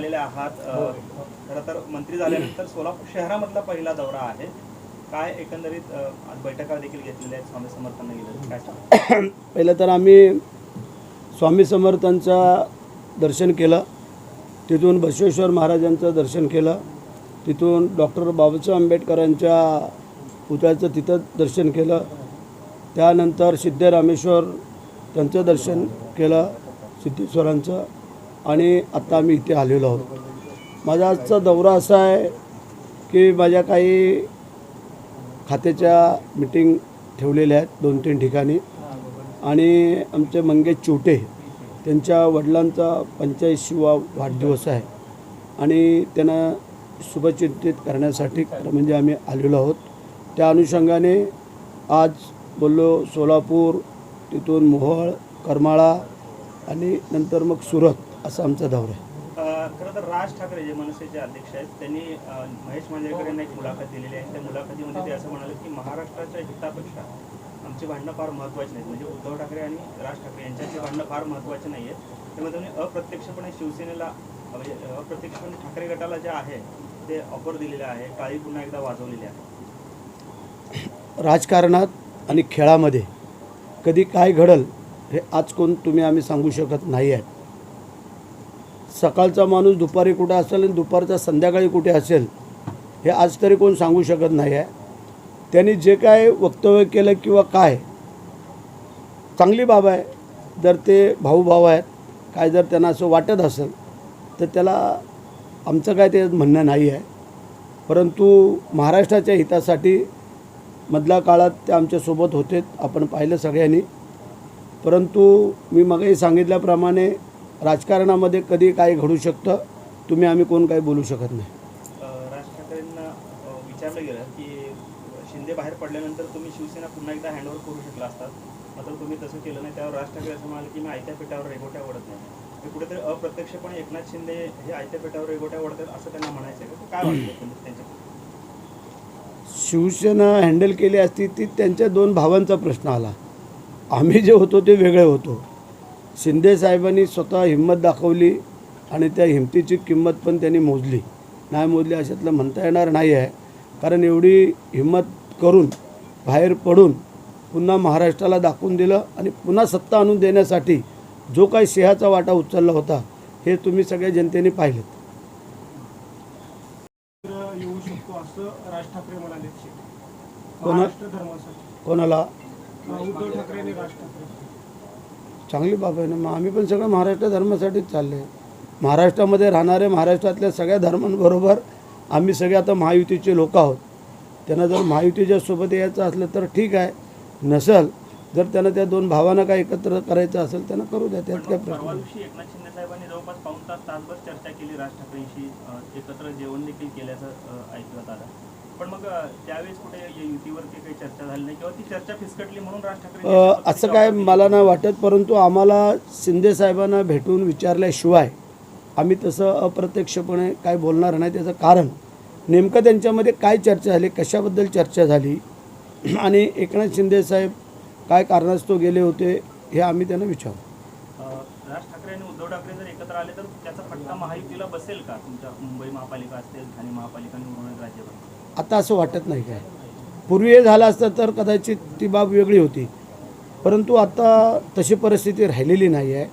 आलेले आहात. अ, खरं तर मंत्री झाल्यानंतर सोलापूर शहरामधला पहिला दौरा आहे. काय एकंदरीत आज बैठका देखील घेतलेल्या आहेत स्वामी समर्थांना गेलं काय सांगा पहिलं तर आम्ही स्वामी समर्थांचं दर्शन केलं. तिथून बसवेश्वर महाराजांचं दर्शन केलं. तिथून डॉक्टर बाबासाहेब आंबेडकरांच्या पुतळ्याचं तिथं दर्शन केलं. त्यानंतर सिद्धरामेश्वर त्यांचं दर्शन केलं सिद्धेश्वरांचं. आणि आत्ता आम्ही इथे आलेलो आहोत. माझा आजचा दौरा असा आहे की माझ्या काही खात्याच्या मिटिंग ठेवलेल्या आहेत दोन तीन ठिकाणी. आणि आमचे मंगेश चिवटे त्यांच्या वडिलांचा पंच्याऐंशीवा वाढदिवस आहे. आणि त्यांना शुभचिंतित करण्यासाठी म्हणजे आम्ही आलेलो आहोत. त्या अनुषंगाने आज बोललो सोलापूर तिथून मोहोळ करमाळा आणि नंतर मग सुरत. असा आमचा दौरा आहे. खरं तर राज ठाकरे जे मनसेचे अध्यक्ष आहेत त्यांनी महेश मांजरेकर यांना एक मुलाखत दिलेली आहे. त्या मुलाखतीमध्ये ते असं म्हणाले की महाराष्ट्राच्या हितापेक्षा आमची भांडणं फार महत्त्वाची नाहीत. म्हणजे उद्धव ठाकरे आणि राज ठाकरे यांच्यातली भांडणं फार महत्त्वाची नाही आहेत त्यामुळे त्यांनी अप्रत्यक्षपणे शिवसेनेला म्हणजे अप्रत्यक्षपणे ठाकरे गटाला जे आहे ते ऑफर दिलेले आहे. टाळी पुन्हा एकदा वाजवलेली आहे. राजकारणात आणि खेळामध्ये कधी काय घडल हे आज कोण तुम्ही आम्ही सांगू शकत नाही आहे सकाळचा माणूस दुपारी कुठे असेल आणि दुपारचा संध्याकाळी कुठे असेल हे आज तरी कोण सांगू शकत नाही आहे. त्यांनी जे काय वक्तव्य केलं किंवा काय चांगली बाब आहे. जर ते भाऊ भाऊ आहेत काय जर त्यांना असं वाटत असेल तर त्याला आमचं काय ते म्हणणं नाही आहे. परंतु महाराष्ट्राच्या हितासाठी मधल्या काळात ते आमच्यासोबत होते आपण पाहिलं सगळ्यांनी. परंतु मी मगही सांगितल्याप्रमाणे राजकारणामध्ये कधी काय घडू शकतं तुम्ही आम्ही कोण काही बोलू शकत नाही. राज ठाकरेंना विचारलं गेलं की शिंदे बाहेर पडल्यानंतर तुम्ही शिवसेना पुन्हा एकदा हँडओव्हर करू शकला असतात मात्र तुम्ही तसं केलं नाही त्यावर राज ठाकरे असं म्हणाले की मी आयत्या पेटावर रेगोट्या ओढत नाही. हे कुठेतरी अप्रत्यक्षपणे एकनाथ शिंदे हे आयत्या पेटावर रेगोट्या ओढतात असं त्यांना म्हणायचं आहे काय वाटतं एकंदरीत त्यांच्या शिवसेना हँडल केली असती ती त्यांच्या दोन भावांचा प्रश्न आला. आम्ही जे होतो ते वेगळे होतो. शिंदे साहेबांनी स्वतः हिंमत दाखवली आणि त्या हिमतीची किंमत पण त्यांनी मोजली. नाही मोजली अशातलं म्हणता येणार नाही आहे. कारण एवढी हिंमत करून बाहेर पडून पुन्हा महाराष्ट्राला दाखवून दिलं आणि पुन्हा सत्ता आणून देण्यासाठी जो काही सिंहाचा वाटा उचलला होता हे तुम्ही सगळ्या जनतेने पाहिलं कोणा- कोणाला उद्धव ठाकरे आणि राज ठाकरे चांगली बाब आहे ना. मग आम्ही पण सगळं महाराष्ट्र धर्मासाठीच चालले महाराष्ट्रामध्ये राहणारे महाराष्ट्रातल्या सगळ्या धर्मांबरोबर आम्ही सगळे आता महायुतीचे लोक आहोत. त्यांना जर महायुतीच्या सोबत यायचं असलं तर ठीक आहे. नसल जर त्यांना त्या दोन भावांना काय एकत्र करायचं असेल त्यांना करू द्या त्यात काय प्रश्न एकनाथ शिंदे साहेबांनी जवळपास पाऊन तास तासभर चर्चा केली राज ठाकरेंशी अ, एकत्र जेवण देखील केल्याचं अ, ऐकण्यात आलं. पण मग त्यावेळेस कुठे युतीवरती काही चर्चा झाली नाही किंवा ती चर्चा फिसकटली म्हणून राज ठाकरे असं काय मला नाही वाटत परंतु आम्हाला शिंदे साहेबांना भेटून विचारल्याशिवाय आम्ही तसं अप्रत्यक्षपणे काय बोलणार नाही त्याचं कारण नेमकं त्यांच्यामध्ये काय चर्चा झाली कशाबद्दल चर्चा झाली आणि एकनाथ शिंदे साहेब काय कारणास्तव गेले होते हे आम्ही त्यांना विचारू अ, राज ठाकरे आणि उद्धव ठाकरे जर एकत्र आले तर त्याचा फटका महायुतीला बसेल का? तुमच्या मुंबई महापालिका असतील ठाणे महापालिका निवडणूक राज्यभर आता असं वाटत नाही काय. पूर्वी हे झालं असतं तर कदाचित ती बाब वेगळी होती. परंतु आता तशी परिस्थिती राहिलेली नाही आहे.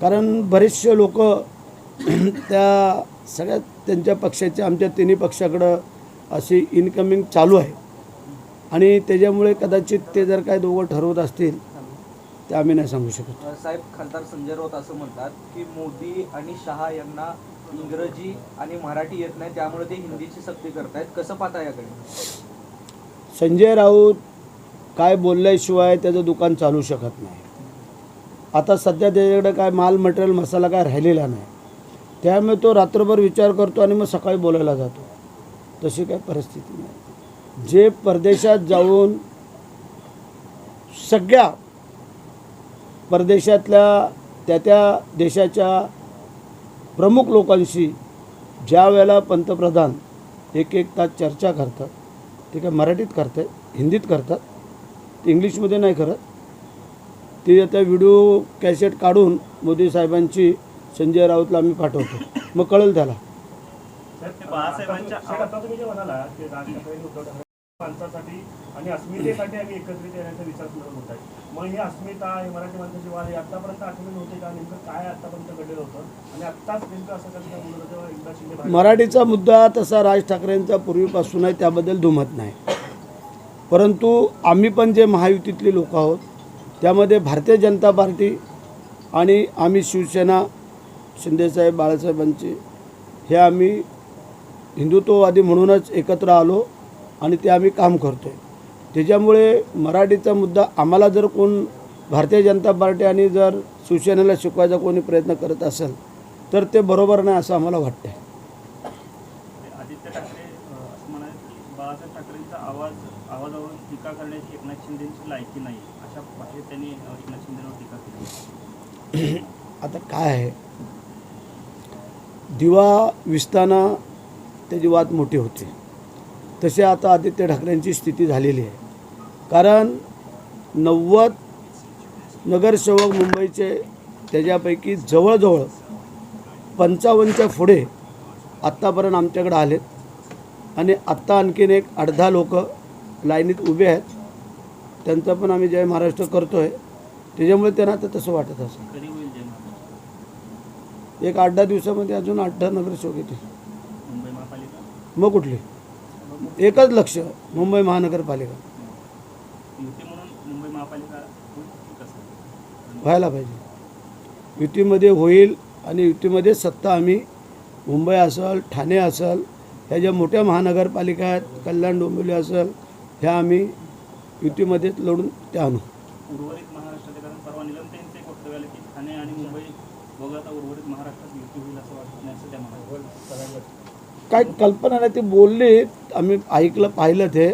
कारण बरेचसे लोक त्या सगळ्या त्यांच्या पक्षाच्या आमच्या तिन्ही पक्षाकडं अशी इनकमिंग चालू आहे. आणि त्याच्यामुळे कदाचित ते जर काय दोघं ठरवत असतील ते आम्ही नाही सांगू शकत. साहेब खासदार संजय राऊत असं म्हणतात की मोदी आणि शहा यांना इंग्रजी आणि मराठी येत नाही त्यामुळे ते हिंदीची सक्ती करतायत. कसं पाहता याकडे? संजय राऊत काय बोलल्याशिवाय त्याचं दुकान चालू शकत नाही. आता सध्या त्याच्याकडे काय माल मटेरियल मसाला काय राहिलेला नाही. त्यामुळे तो रात्रभर विचार करतो आणि मग सकाळी बोलायला जातो. तशी काय परिस्थिती नाही. जे परदेशात जाऊन सगळ्या परदेशातल्या त्या त्या देशाच्या प्रमुख लोकांशी ज्या वेळेला पंतप्रधान एक एक तास चर्चा करतात ते काय मराठीत करतात हिंदीत करतात ते इंग्लिशमध्ये नाही करत. ते आता व्हिडिओ कॅसेट काढून मोदी साहेबांची संजय राऊतला आम्ही पाठवतो. मग कळेल त्याला. माणसासाठी आणि अस्मितेसाठी आम्ही एकत्रित येण्याचा विचार करत होत आहे. मग ही अस्मिता हे मराठी माणसाची वाद हे आतापर्यंत आठवण होते का? नेमकं काय आतापर्यंत घडलेलं होतं? आणि आत्ताच नेमकं असं कसं बोलत होतं एकदा शिंदे मराठीचा मुद्दा तसा राज ठाकरेंचा पूर्वीपासून आहे त्याबद्दल दुमत नाही. परंतु आम्ही पण जे महायुतीतले लोक आहोत त्यामध्ये भारतीय जनता पार्टी आणि आम्ही शिवसेना शिंदेसाहेब बाळासाहेबांची हे आम्ही हिंदुत्ववादी म्हणूनच एकत्र आलो. आणि ते आम्ही काम करतो आहे त्याच्यामुळे मराठीचा मुद्दा आम्हाला जर कोण भारतीय जनता पार्टी आणि जर शिवसेनेला शिकवायचा कोणी प्रयत्न करत असेल तर ते बरोबर नाही असं आम्हाला वाटतं आहे आदित्य ठाकरे अं, असं म्हणाले की बाळासाहेब ठाकरेंचा आवाज आवाजावरून टीका करण्याची एकनाथ शिंदेची लायकी नाही. अशा भाषेत त्यांनी अं, एकनाथ शिंदेवर टीका केली. आता काय आहे? दिवा विसताना त्याची वाद मोठी होते. तसे आता आदित्य ठाकरेंची स्थिती झालेली आहे. कारण नव्वद नगरसेवक मुंबईचे त्याच्यापैकी जवळजवळ पंचावन्नच्या पुढे आत्तापर्यंत आमच्याकडे आलेत. आणि आत्ता आणखीन एक दहा लोक लाईनीत उभे आहेत. त्यांचं पण आम्ही जय महाराष्ट्र करतो आहे त्याच्यामुळे त्यांना आता तसं वाटत असं एक आठ दहा दिवसामध्ये अजून आठ दहा नगरसेवक महापालिका? मग कुठली? एकच लक्ष मुंबई महानगरपालिका. युती म्हणून मुंबई महापालिका होईल की कसं? व्हायला पाहिजे. युतीमध्ये होईल आणि युतीमध्ये सत्ता आम्ही मुंबई असेल ठाणे असेल ह्या ज्या मोठ्या महानगरपालिका आहेत कल्याण डोंबिवली असेल ह्या आम्ही युतीमध्येच लढून त्या आणू. उर्वरित महाराष्ट्राचे कारण परवा एक वक्तव्य आलं की ठाणे आणि मुंबई वगळता उर्वरित महाराष्ट्रात युती होईल असं वाटत नाही असं त्या काय कल्पना नाही ती बोलली आम्ही ऐकलं पाहिलं ते.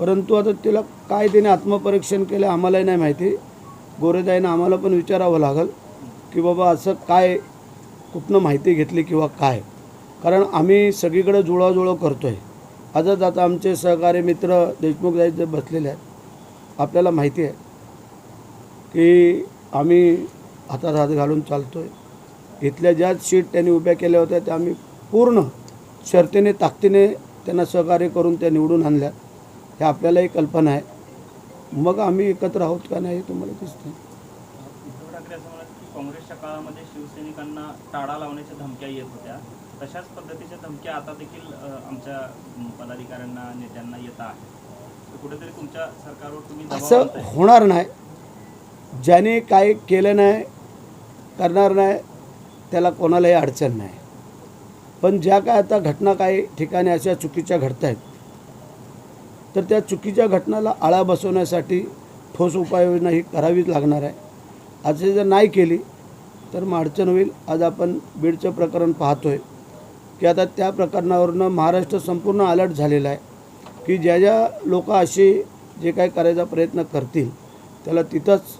परंतु आता तिला काय त्याने आत्मपरीक्षण केलं आम्हालाही नाही माहिती. गोरेदाईनं आम्हाला पण विचारावं लागेल की बाबा असं काय कुठनं माहिती घेतली किंवा काय? कारण आम्ही सगळीकडे जुळवाजुळव करतो आहे आजच आता आमचे सहकारी मित्र देशमुख साहेब जे बसलेले आहेत आपल्याला माहिती आहे की आम्ही हातात हात घालून चालतो आहे इथल्या ज्या सीट त्यांनी उभ्या केल्या होत्या त्या आम्ही पूर्ण शर्तीने ताकदीने त्यांना सहकार्य करून त्या निवडून आणल्या. हे आपल्यालाही कल्पना आहे. मग आम्ही एकत्र आहोत का नाही हे तुम्हाला दिसतं उद्धव ठाकरे असं म्हणाले की काँग्रेसच्या काळामध्ये शिवसैनिकांना टाळा लावण्याच्या धमक्या येत होत्या. तशाच पद्धतीच्या धमक्या आता देखील आमच्या पदाधिकाऱ्यांना नेत्यांना येत आहेत. तर कुठेतरी तुमच्या सरकारवर तुम्ही असं. होणार नाही. ज्याने काय केलं नाही करणार नाही त्याला कोणालाही अडचण नाही. पण ज्या काय आता घटना काही ठिकाणी अशा चुकीच्या घडत आहेत तर त्या चुकीच्या घटनाला आळा बसवण्यासाठी ठोस उपाययोजना ही करावीच लागणार आहे. असे जर नाही केली तर मग अडचण होईल. आज आपण बीडचं प्रकरण पाहतोय की आता त्या प्रकरणावरनं महाराष्ट्र संपूर्ण अलर्ट झालेला आहे की ज्या ज्या लोक असे जे काही करायचा प्रयत्न करतील त्याला तिथंच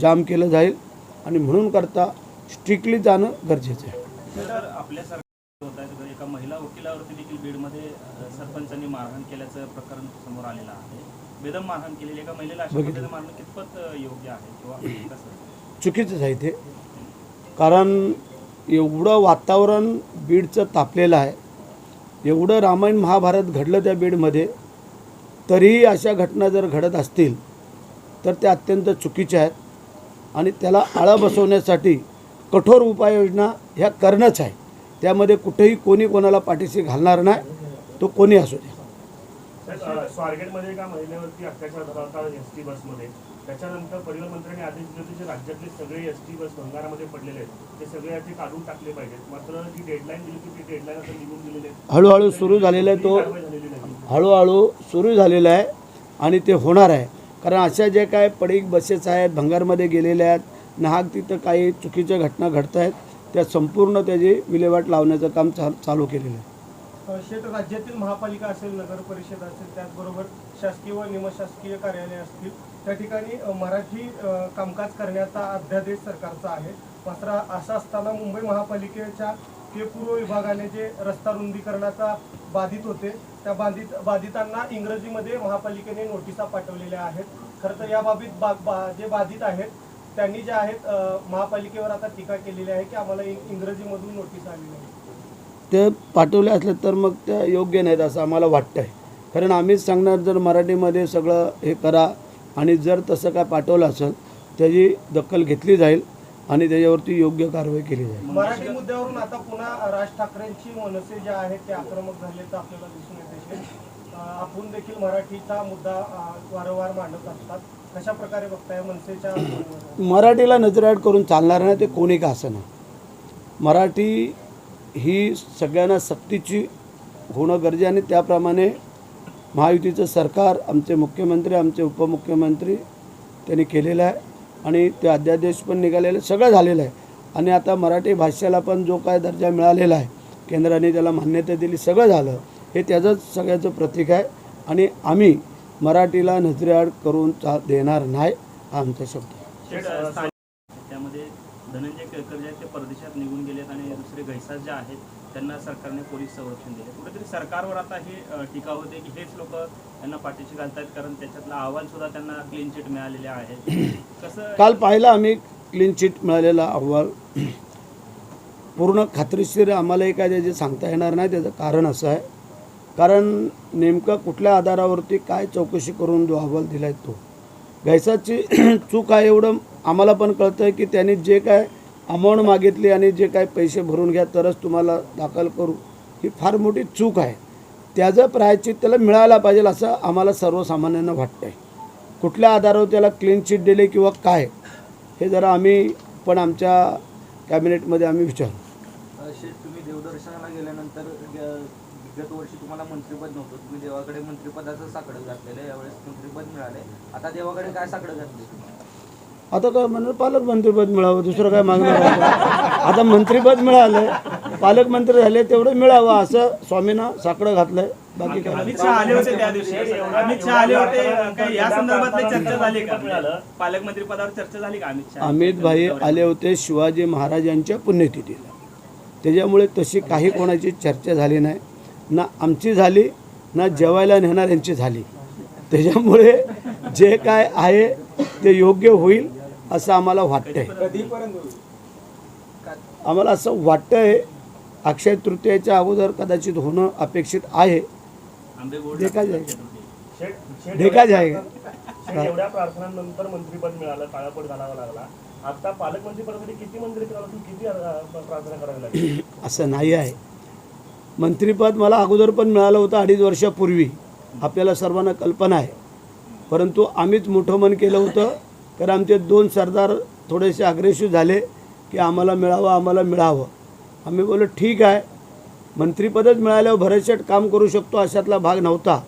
जाम केलं जाईल. आणि म्हणून करता स्ट्रिक्टली जाणं गरजेचं आहे तर आपल्या सरकार होत आहे तर एका महिला वकिलावरती देखील बीडमध्ये सरपंचांनी मारहाण केल्याचं प्रकरण समोर आलेलं आहे. बेदम मारहाण केलेली एका महिलेला अशा. पद्धतीने मारणं कितपत योग्य आहे किंवा कसं चुकीचंच आहे ते कारण एवढं वातावरण बीडचं तापलेलं आहे. एवढं रामायण महाभारत घडलं त्या बीडमध्ये तरीही अशा घटना जर घडत असतील तर त्या अत्यंत चुकीच्या आहेत. आणि त्याला आळा बसवण्यासाठी कठोर उपाययोजना ह्या करणंच आहे. त्यामध्ये कुठेही कोणी कोणाला पाठीशी घालणार नाही तो कोणी असू साहेब, स्वारगेटमध्ये एका महिलेवरती अत्याचार झाला होता एस टी बसमध्ये. त्याच्यानंतर परिवहन मंत्र्यांनी आदेश दिले होते जे राज्यातले सगळे एस टी बस भंगारामध्ये पडलेले आहेत. ते सगळे याचे काढून टाकले पाहिजेत. मात्र जी डेडलाईन दिली होती ती डेडलाईन आता निघून गेलेली आहे. हळूहळू सुरू झालेला आहे तो हळूहळू सुरू झालेलं आहे आणि ते होणार आहे. कारण अशा जे काय पडीक बसेस आहेत भंगारमध्ये गेलेल्या आहेत नाहक तिथं काही चुकीच्या घटना घडत आहेत त्या संपूर्ण त्याची विल्हेवाट लावण्याचं काम चा चालू केलेलं आहे. शेत राज्यातील महापालिका असेल नगर परिषद असेल त्याचबरोबर शासकीय व निमशासकीय कार्यालय असतील त्या ठिकाणी मराठी कामकाज करण्याचा अध्यादेश सरकारचा आहे. मात्र असं असताना मुंबई महापालिकेच्या के पूर्व विभागाने जे रस्ता रुंदीकरणाचा बाधित होते त्या बाधित बाधितांना इंग्रजीमध्ये महापालिकेने नोटिसा पाठवलेल्या आहेत. खरं तर या बाबीत बा, बा जे बाधित आहेत त्यांनी जे आहेत महापालिकेवर आता टीका केलेली आहे की आम्हाला इंग्रजीमधून नोटीस आलेली आहे ते पाठवले असले तर मग त्या योग्य नाहीत असं आम्हाला वाटतं आहे कारण आम्हीच सांगणार जर मराठीमध्ये सगळं हे करा आणि जर तसं काय पाठवलं असेल त्याची दखल घेतली जाईल आणि त्याच्यावरती योग्य कारवाई केली जाईल. मराठी मुद्द्यावरून आता पुन्हा राज ठाकरेंची मनसे जे आहेत ते आक्रमक झाले तर आपल्याला दिसून येते आपण देखील मराठीचा मुद्दा वारंवार मांडत असतात. कशा प्रकारे बघताय? मनसेच्या मराठीला नजरआड करून चालणार नाही ते कोणी का असं मराठी ही सगळ्यांना सक्तीची होणं गरजे आणि त्याप्रमाणे महायुतीचं सरकार आमचे मुख्यमंत्री आमचे उपमुख्यमंत्री त्यांनी केलेलं आहे आणि ते अध्यादेश पण निघालेले सगळं झालेलं आहे. आणि आता मराठी भाषेला पण जो काय दर्जा मिळालेला आहे केंद्राने त्याला मान्यता दिली सगळं झालं हे त्याचंच सगळ्याचं प्रतीक आहे. आणि आम्ही मराठीला नजरेआड करून चा देणार नाही हा आमचा शब्द. त्यामध्ये धनंजय केळकर जे आहेत ते परदेशात निघून गेलेत आणि दुसरे गैसास जे आहेत त्यांना सरकारने पोलीस संरक्षण दिले. कुठेतरी सरकारवर आता ही टीका होते की हेच लोक यांना पाठीशी घालतायत कारण त्याच्यातला अहवाल सुद्धा त्यांना क्लीन चिट मिळालेले आहे कसं काल पाहिलं आम्ही क्लीन चिट मिळालेला अहवाल. पूर्ण खात्रीशीर आम्हालाही काय त्याचे सांगता येणार नाही त्याचं कारण असं आहे. कारण नेमकं कुठल्या आधारावरती काय चौकशी करून जो अहवाल दिला आहे तो. गैसाची चूक आहे एवढं आम्हाला पण कळतं आहे की त्यांनी जे काय अमाऊंट मागितली आणि जे काय पैसे भरून घ्या तरच तुम्हाला दाखल करू ही फार मोठी चूक आहे. त्याचं प्रायचित त्याला मिळायला पाहिजे असं आम्हाला सर्वसामान्यांना वाटतं आहे कुठल्या आधारावर त्याला क्लीन चिट दिले किंवा काय हे जरा आम्ही पण आमच्या कॅबिनेटमध्ये आम्ही विचारू. तुम्ही देवदर्शनाला गेल्यानंतर ग- विगत वर्षी तुम्हाला मंत्रिपद नव्हतं. तुम्ही देवाकडे मंत्रिपदाचं साकडं घातलेलं आहे. यावेळेस मंत्रिपद मिळालंय. आता देवाकडे काय साकडं घातले आता काय म्हणलं पालकमंत्रीपद मिळावं दुसरं काय मागणार? आता मंत्रीपद मिळालं पालकमंत्री झाले तेवढं मिळावं असं स्वामींना साकडं घातलंय. बाकी काय अमित शहा आले होते त्या दिवशी. अमित शहा आले होते. या संदर्भातली चर्चा झाली का? पालकमंत्री पदावर चर्चा झाली का अमित शहा? अमित भाई आले होते शिवाजी महाराजांच्या पुण्यतिथीला. त्याच्यामुळे तशी काही कोणाची चर्चा झाली नाही. ना आमची झाली ना जेवायला नेणाऱ्यांची झाली. त्याच्यामुळे जे काय आहे ते योग्य होईल असं आम्हाला वाटतंय. आम्हाला असं वाटतंय अक्षय तृतीयेच्या अगोदर कदाचित होणं अपेक्षित आहे. एवढ्या प्रार्थनांनंतर मंत्रीपद मिळालं घालावा लागला. आता किती मंत्री किती प्रार्थना करावी लागेल? असं नाही आहे. मंत्रिपद मला अगोदर पण मिळालं होतं अडीच वर्षापूर्वी. आपल्याला सर्वांना कल्पना आहे. परंतु आम्हीच मोठं मन केलं होतं कारण आमचे दोन सरदार थोडेसे अग्रेसिव्ह झाले की आम्हाला मिळावं आम्हाला मिळावं. आम्ही बोललो ठीक आहे. मंत्रिपदच मिळाल्यावर भरतशेट काम करू शकतो अशातला भाग नव्हता.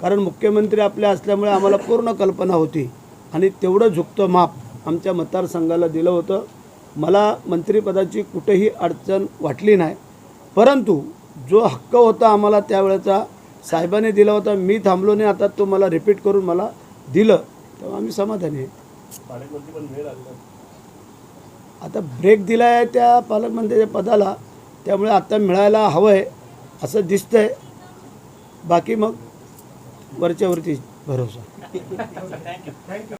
कारण मुख्यमंत्री आपल्या असल्यामुळे आम्हाला पूर्ण कल्पना होती. आणि तेवढं झुकतं माप आमच्या मतदारसंघाला दिलं होतं. मला मंत्रिपदाची कुठेही अडचण वाटली नाही. परंतु जो हक्क होता आम्हाला त्यावेळेचा साहेबांनी दिला होता मी थांबलो नाही आता तो मला रिपीट करून मला दिलं. तेव्हा आम्ही समाधानी आहे. आता. आता ब्रेक दिला आहे त्या पालकमंत्र्याच्या पदाला त्यामुळे आता मिळायला हवं आहे असं दिसतंय. बाकी मग वरच्या वरती भरोसा थँक्यू थँक्यू